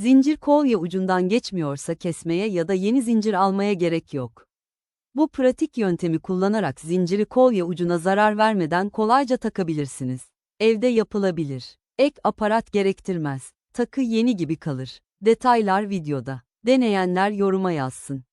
Zincir kolye ucundan geçmiyorsa kesmeye ya da yeni zincir almaya gerek yok. Bu pratik yöntemi kullanarak zinciri kolye ucuna zarar vermeden kolayca takabilirsiniz. Evde yapılabilir. Ek aparat gerektirmez. Takı yeni gibi kalır. Detaylar videoda. Deneyenler yoruma yazsın.